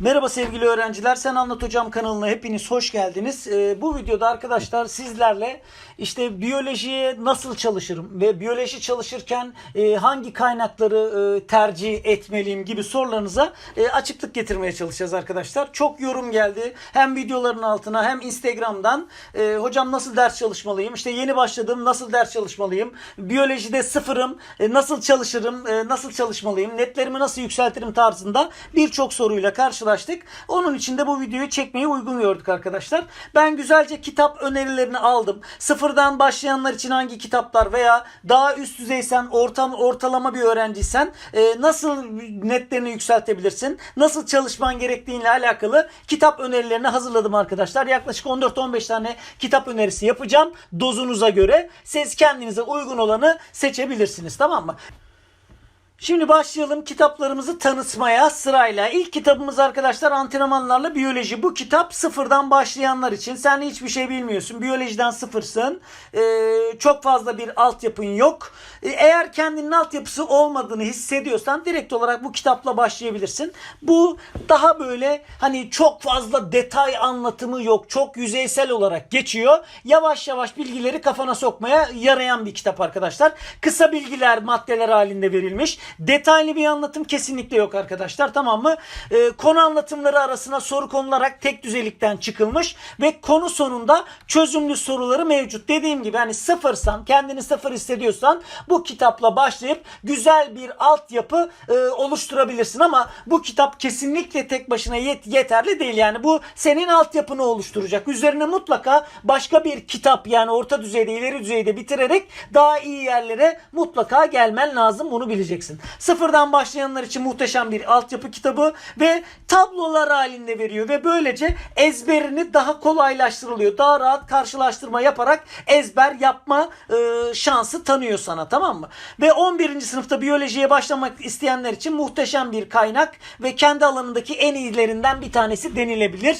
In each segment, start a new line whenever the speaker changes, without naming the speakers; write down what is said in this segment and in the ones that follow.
Merhaba sevgili öğrenciler. Sen Anlat Hocam kanalına hepiniz hoş geldiniz. Ee, bu videoda arkadaşlar sizlerle işte biyolojiye nasıl çalışırım ve biyoloji çalışırken e, hangi kaynakları e, tercih etmeliyim gibi sorularınıza e, açıklık getirmeye çalışacağız arkadaşlar. Çok yorum geldi. Hem videoların altına hem Instagram'dan e, hocam nasıl ders çalışmalıyım? İşte yeni başladım nasıl ders çalışmalıyım? Biyolojide sıfırım. e, nasıl çalışırım? e, nasıl çalışmalıyım? Netlerimi nasıl yükseltirim tarzında birçok soruyla karşılaştık. Onun için de bu videoyu çekmeyi uygun gördük arkadaşlar. Ben güzelce kitap önerilerini aldım. Sıfırdan başlayanlar için hangi kitaplar veya daha üst düzeysen, ortam ortalama bir öğrenciysen e, nasıl netlerini yükseltebilirsin? Nasıl çalışman gerektiğiyle alakalı kitap önerilerini hazırladım arkadaşlar. Yaklaşık 14-15 tane kitap önerisi yapacağım dozunuza göre. Siz kendinize uygun olanı seçebilirsiniz tamam mı? Şimdi başlayalım kitaplarımızı tanıtmaya sırayla. İlk kitabımız arkadaşlar antrenmanlarla biyoloji. Bu kitap sıfırdan başlayanlar için. Sen hiçbir şey bilmiyorsun. Biyolojiden sıfırsın. Ee, çok fazla bir altyapın yok. Ee, eğer kendinin altyapısı olmadığını hissediyorsan direkt olarak bu kitapla başlayabilirsin. Bu daha böyle hani çok fazla detay anlatımı yok. Çok yüzeysel olarak geçiyor. Yavaş yavaş bilgileri kafana sokmaya yarayan bir kitap arkadaşlar. Kısa bilgiler maddeler halinde verilmiş. Detaylı bir anlatım kesinlikle yok arkadaşlar tamam mı? Ee, konu anlatımları arasına soru konularak tek düzelikten çıkılmış ve konu sonunda çözümlü soruları mevcut. Dediğim gibi hani sıfırsan kendini sıfır hissediyorsan bu kitapla başlayıp güzel bir altyapı e, oluşturabilirsin ama bu kitap kesinlikle tek başına yet yeterli değil yani bu senin altyapını oluşturacak. Üzerine mutlaka başka bir kitap yani orta düzeyde ileri düzeyde bitirerek daha iyi yerlere mutlaka gelmen lazım bunu bileceksin. Sıfırdan başlayanlar için muhteşem bir altyapı kitabı ve tablolar halinde veriyor ve böylece ezberini daha kolaylaştırılıyor. Daha rahat karşılaştırma yaparak ezber yapma e, şansı tanıyor sana tamam mı? Ve 11. sınıfta biyolojiye başlamak isteyenler için muhteşem bir kaynak ve kendi alanındaki en iyilerinden bir tanesi denilebilir.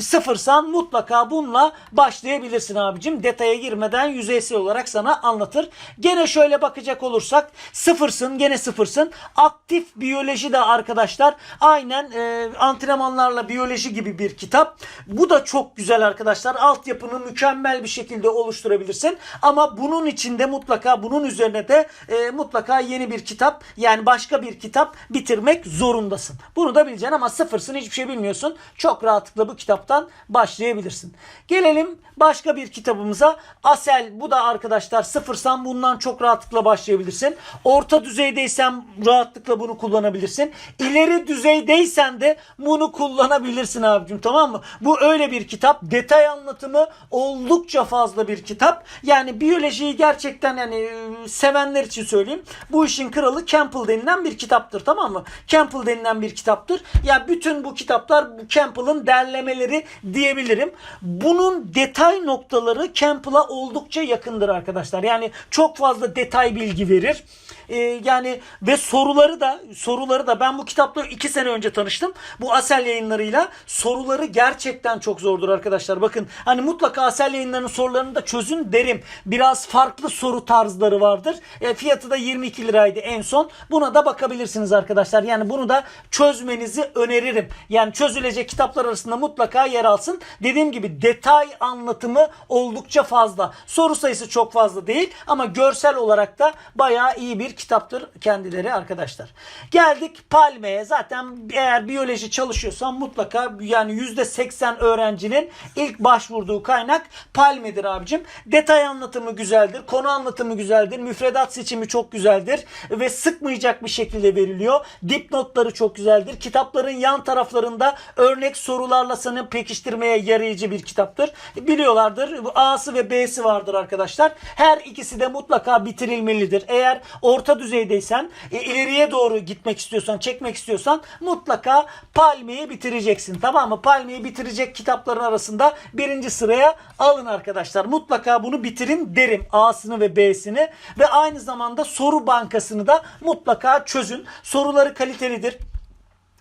Sıfırsan mutlaka bununla başlayabilirsin abicim. Detaya girmeden yüzeysel olarak sana anlatır. Gene şöyle bakacak olursak sıfırsın gene sıfırsın. Aktif biyoloji de arkadaşlar aynen e, antrenmanlarla biyoloji gibi bir kitap. Bu da çok güzel arkadaşlar. Altyapını mükemmel bir şekilde oluşturabilirsin. Ama bunun içinde mutlaka bunun üzerine de e, mutlaka yeni bir kitap yani başka bir kitap bitirmek zorundasın. Bunu da bileceksin ama sıfırsın hiçbir şey bilmiyorsun. Çok rahatlıkla bu kitaptan başlayabilirsin. Gelelim başka bir kitabımıza. Asel bu da arkadaşlar sıfırsan bundan çok rahatlıkla başlayabilirsin. Orta düzeydeysen rahatlıkla bunu kullanabilirsin. İleri düzeydeysen de bunu kullanabilirsin abicim tamam mı? Bu öyle bir kitap. Detay anlatımı oldukça fazla bir kitap. Yani biyolojiyi gerçekten yani e, sevenler için söyleyeyim. Bu işin kralı Campbell denilen bir kitaptır tamam mı? Campbell denilen bir kitaptır. Ya bütün bu kitaplar bu Campbell'ın derlemeleri diyebilirim. Bunun detay noktaları Campbell'a oldukça yakındır arkadaşlar. Yani çok fazla detay bilgi verir. Ee, yani ve soruları da soruları da ben bu kitapla iki sene önce tanıştım. Bu Asel yayınlarıyla soruları gerçekten çok zordur arkadaşlar. Bakın hani mutlaka Asel yayınlarının sorularını da çözün derim. Biraz farklı soru tarzları vardır. E, fiyatı da 22 liraydı en son. Buna da bakabilirsiniz arkadaşlar. Yani bunu da çözmenizi öneririm. Yani çözülecek kitaplar arasında mutlaka yer alsın. Dediğim gibi detay anlatımı oldukça fazla. Soru sayısı çok fazla değil ama görsel olarak da bayağı iyi bir kitaptır kendileri arkadaşlar. Geldik Palme'ye. Zaten eğer biyoloji çalışıyorsan mutlaka yani %80 öğrencinin ilk başvurduğu kaynak Palme'dir abicim. Detay anlatımı güzeldir. Konu anlatımı güzeldir. Müfredat seçimi çok güzeldir. Ve sıkmayacak bir şekilde veriliyor. Dipnotları çok güzeldir. Kitapların yan taraflarında örnek sorularla seni pekiştirmeye yarayıcı bir kitaptır. Biliyorlardır. A'sı ve B'si vardır arkadaşlar. Her ikisi de mutlaka bitirilmelidir. Eğer orta düzeydeysen, e, ileriye doğru gitmek istiyorsan, çekmek istiyorsan mutlaka Palmi'yi bitireceksin. Tamam mı? Palmi'yi bitirecek kitapların arasında birinci sıraya alın arkadaşlar. Mutlaka bunu bitirin derim. A'sını ve B'sini ve aynı zamanda soru bankasını da mutlaka çözün. Soruları kalitelidir.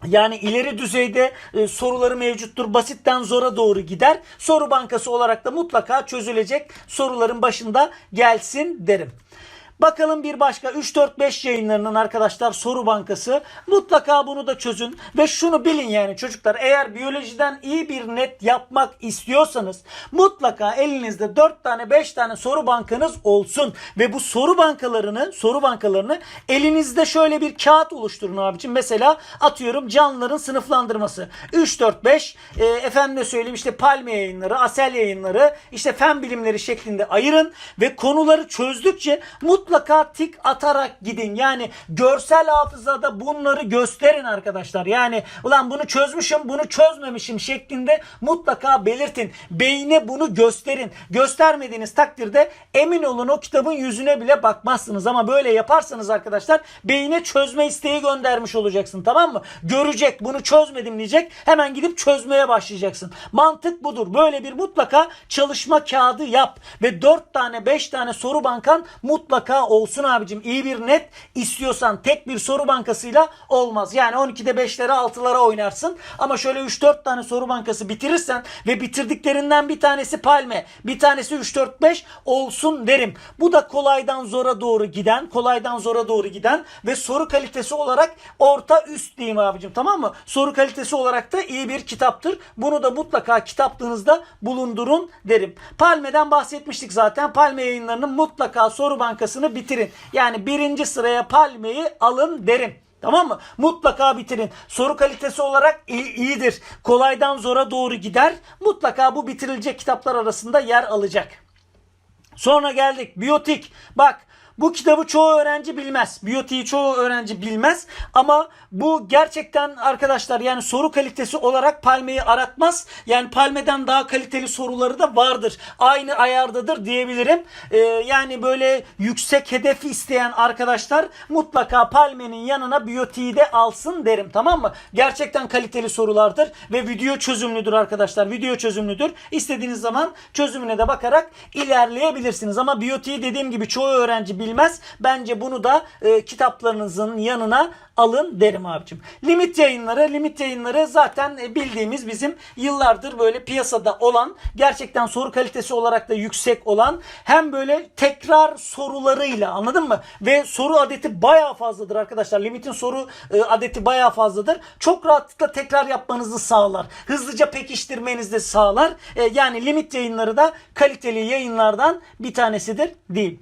Yani ileri düzeyde e, soruları mevcuttur. Basitten zora doğru gider. Soru bankası olarak da mutlaka çözülecek soruların başında gelsin derim. Bakalım bir başka 3-4-5 yayınlarının arkadaşlar soru bankası. Mutlaka bunu da çözün ve şunu bilin yani çocuklar eğer biyolojiden iyi bir net yapmak istiyorsanız mutlaka elinizde 4 tane 5 tane soru bankanız olsun ve bu soru bankalarını soru bankalarını elinizde şöyle bir kağıt oluşturun abicim. Mesela atıyorum canlıların sınıflandırması. 3 4 5 e, efendime söyleyeyim işte palme yayınları, asel yayınları, işte fen bilimleri şeklinde ayırın ve konuları çözdükçe mutlaka tik atarak gidin. Yani görsel hafızada bunları gösterin arkadaşlar. Yani ulan bunu çözmüşüm, bunu çözmemişim şeklinde mutlaka belirtin. Beyne bunu gösterin. Göstermediğiniz takdirde emin olun o kitabın yüzüne bile bakmazsınız. Ama böyle yaparsanız arkadaşlar beyne çözme isteği göndermiş olacaksın tamam mı? Görecek bunu çözmedim diyecek. Hemen gidip çözmeye başlayacaksın. Mantık budur. Böyle bir mutlaka çalışma kağıdı yap. Ve 4 tane 5 tane soru bankan mutlaka olsun abicim. İyi bir net istiyorsan tek bir soru bankasıyla olmaz. Yani 12'de 5'lere 6'lara oynarsın. Ama şöyle 3-4 tane soru bankası bitirirsen ve bitirdiklerinden bir tanesi palme, bir tanesi 3-4-5 olsun derim. Bu da kolaydan zora doğru giden, kolaydan zora doğru giden ve soru kalitesi olarak orta üst diyeyim abicim tamam mı? Soru kalitesi olarak da iyi bir kitaptır. Bunu da mutlaka kitaplığınızda bulundurun derim. Palme'den bahsetmiştik zaten. Palme yayınlarının mutlaka soru bankasını bitirin. Yani birinci sıraya Palme'yi alın derim. Tamam mı? Mutlaka bitirin. Soru kalitesi olarak iyi- iyidir. Kolaydan zora doğru gider. Mutlaka bu bitirilecek kitaplar arasında yer alacak. Sonra geldik biyotik. Bak bu kitabı çoğu öğrenci bilmez. Biyotiği çoğu öğrenci bilmez. Ama bu gerçekten arkadaşlar yani soru kalitesi olarak Palme'yi aratmaz. Yani Palme'den daha kaliteli soruları da vardır. Aynı ayardadır diyebilirim. Ee, yani böyle yüksek hedef isteyen arkadaşlar mutlaka Palme'nin yanına biyotiği de alsın derim. Tamam mı? Gerçekten kaliteli sorulardır ve video çözümlüdür arkadaşlar. Video çözümlüdür. İstediğiniz zaman çözümüne de bakarak ilerleyebilirsiniz. Ama biyotiği dediğim gibi çoğu öğrenci bilmez. Bence bunu da e, kitaplarınızın yanına alın derim abicim. Limit yayınları, limit yayınları zaten e, bildiğimiz bizim yıllardır böyle piyasada olan, gerçekten soru kalitesi olarak da yüksek olan hem böyle tekrar sorularıyla anladın mı? Ve soru adeti bayağı fazladır arkadaşlar. Limitin soru e, adeti bayağı fazladır. Çok rahatlıkla tekrar yapmanızı sağlar. Hızlıca pekiştirmenizi de sağlar. E, yani limit yayınları da kaliteli yayınlardan bir tanesidir değil.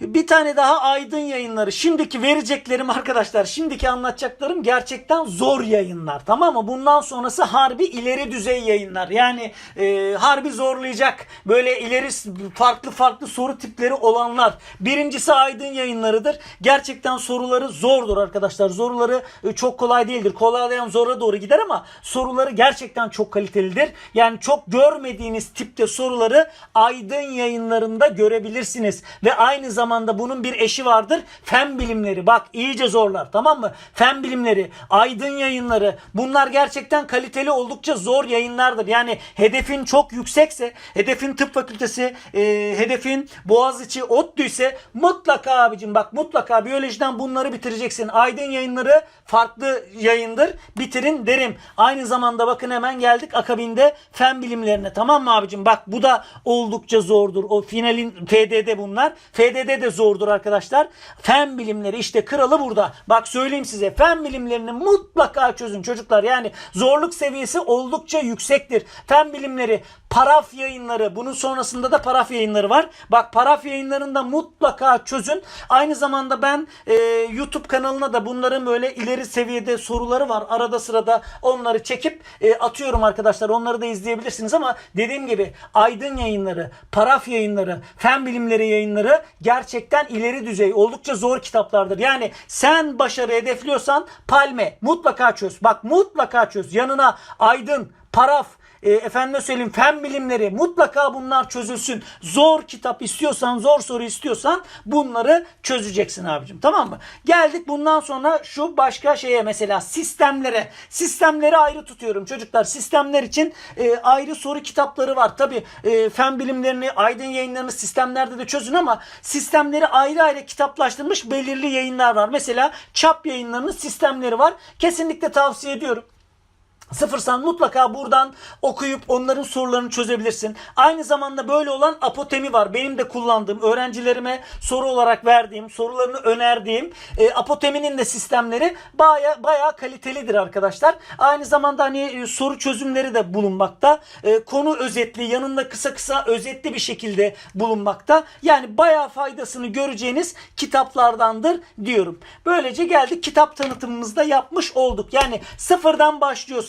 Bir tane daha Aydın yayınları. Şimdiki vereceklerim arkadaşlar, şimdiki anlatacaklarım gerçekten zor yayınlar. Tamam mı? Bundan sonrası harbi ileri düzey yayınlar. Yani e, harbi zorlayacak. Böyle ileri farklı farklı soru tipleri olanlar. Birincisi Aydın yayınlarıdır. Gerçekten soruları zordur arkadaşlar. Soruları e, çok kolay değildir. Kolaylayan zora doğru gider ama soruları gerçekten çok kalitelidir. Yani çok görmediğiniz tipte soruları Aydın yayınlarında görebilirsiniz. Ve aynı zamanda bunun bir eşi vardır. Fen bilimleri. Bak iyice zorlar tamam mı? Fen bilimleri, Aydın yayınları bunlar gerçekten kaliteli oldukça zor yayınlardır. Yani hedefin çok yüksekse, hedefin tıp fakültesi, e, hedefin Boğaziçi, ODTÜ ise mutlaka abicim bak mutlaka biyolojiden bunları bitireceksin. Aydın yayınları farklı yayındır. Bitirin derim. Aynı zamanda bakın hemen geldik akabinde fen bilimlerine. Tamam mı abicim? Bak bu da oldukça zordur. O finalin FDD bunlar. FDD de zordur arkadaşlar. Fen bilimleri işte kralı burada. Bak söyleyeyim size. Fen bilimlerini mutlaka çözün çocuklar. Yani zorluk seviyesi oldukça yüksektir. Fen bilimleri, paraf yayınları. Bunun sonrasında da paraf yayınları var. Bak paraf yayınlarında mutlaka çözün. Aynı zamanda ben e, YouTube kanalına da bunların böyle ileri seviyede soruları var. Arada sırada onları çekip e, atıyorum arkadaşlar. Onları da izleyebilirsiniz ama dediğim gibi Aydın yayınları, paraf yayınları, fen bilimleri yayınları gerçekten ileri düzey, oldukça zor kitaplardır. Yani sen başarı hedefliyorsan Palme mutlaka çöz. Bak mutlaka çöz. Yanına Aydın, paraf, e, efendime söyleyeyim fen bilimleri mutlaka bunlar çözülsün. Zor kitap istiyorsan, zor soru istiyorsan bunları çözeceksin abicim. Tamam mı? Geldik bundan sonra şu başka şeye mesela sistemlere. Sistemleri ayrı tutuyorum çocuklar. Sistemler için e, ayrı soru kitapları var. Tabi e, fen bilimlerini, aydın yayınlarını sistemlerde de çözün ama sistemleri ayrı ayrı kitaplaştırmış belirli yayınlar var. Mesela çap yayınlarının sistemleri var. Kesinlikle tavsiye ediyorum. Sıfırsan mutlaka buradan okuyup onların sorularını çözebilirsin. Aynı zamanda böyle olan apotemi var. Benim de kullandığım, öğrencilerime soru olarak verdiğim, sorularını önerdiğim e, apoteminin de sistemleri baya bayağı kalitelidir arkadaşlar. Aynı zamanda hani e, soru çözümleri de bulunmakta. E, konu özetli, yanında kısa kısa özetli bir şekilde bulunmakta. Yani bayağı faydasını göreceğiniz kitaplardandır diyorum. Böylece geldik kitap tanıtımımızda yapmış olduk. Yani sıfırdan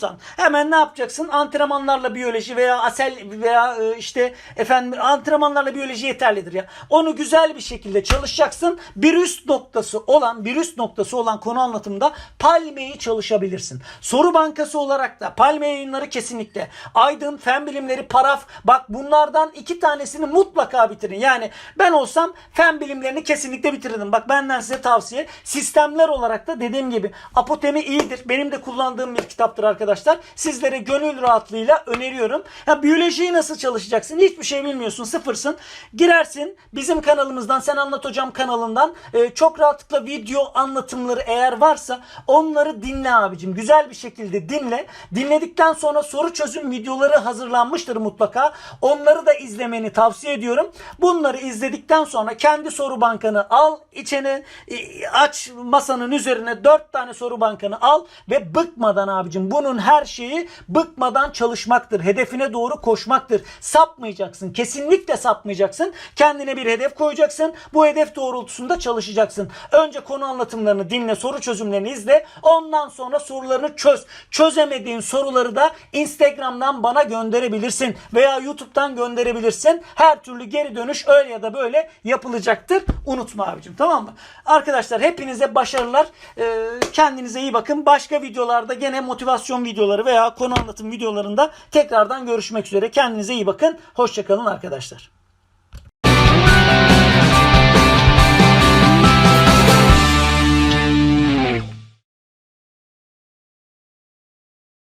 başlıyorsan hemen ne yapacaksın? Antrenmanlarla biyoloji veya asel veya e, işte efendim antrenmanlarla biyoloji yeterlidir ya. Onu güzel bir şekilde çalışacaksın. Bir üst noktası olan, bir üst noktası olan konu anlatımında Palme'yi çalışabilirsin. Soru bankası olarak da Palme yayınları kesinlikle. Aydın, fen bilimleri, paraf. Bak bunlardan iki tanesini mutlaka bitirin. Yani ben olsam fen bilimlerini kesinlikle bitirirdim. Bak benden size tavsiye. Sistemler olarak da dediğim gibi apotemi iyidir. Benim de kullandığım bir kitaptır arkadaşlar. Sizlere gönül rahatlığıyla öneriyorum. Ya biyolojiyi nasıl çalışacaksın? Hiçbir şey bilmiyorsun. Sıfırsın. Girersin. Bizim kanalımızdan Sen Anlat Hocam kanalından e, çok rahatlıkla video anlatımları eğer varsa onları dinle abicim. Güzel bir şekilde dinle. Dinledikten sonra soru çözüm videoları hazırlanmıştır mutlaka. Onları da izlemeni tavsiye ediyorum. Bunları izledikten sonra kendi soru bankanı al içine e, aç masanın üzerine dört tane soru bankanı al ve bıkmadan abicim bunun her şeyi bıkmadan çalışmaktır. Hedefine doğru koşmaktır. Sapmayacaksın. Kesinlikle sapmayacaksın. Kendine bir hedef koyacaksın. Bu hedef doğrultusunda çalışacaksın. Önce konu anlatımlarını dinle, soru çözümlerini izle. Ondan sonra sorularını çöz. Çözemediğin soruları da Instagram'dan bana gönderebilirsin veya YouTube'dan gönderebilirsin. Her türlü geri dönüş öyle ya da böyle yapılacaktır. Unutma abicim tamam mı? Arkadaşlar hepinize başarılar. Ee, kendinize iyi bakın. Başka videolarda gene motivasyon videoları veya konu anlatım videolarında tekrardan görüşmek üzere. Kendinize iyi bakın. Hoşçakalın arkadaşlar.